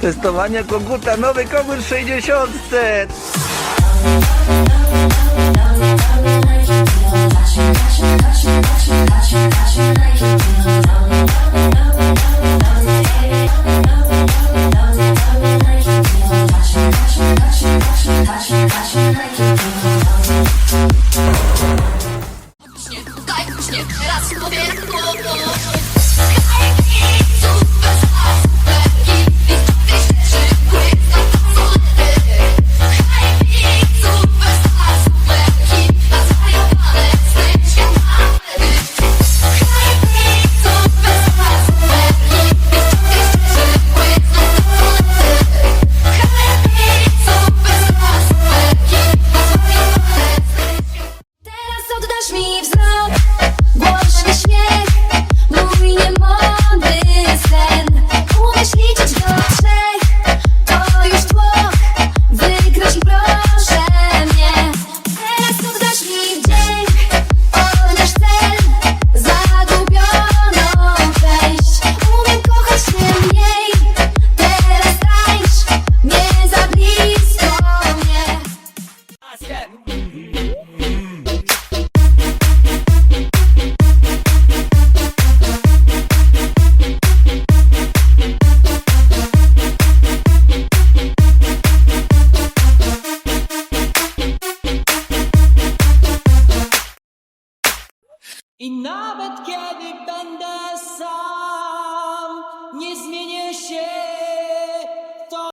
Testowanie koguta, nowy kogut w 60. наш мій взгляд. İnnabet gelip benden.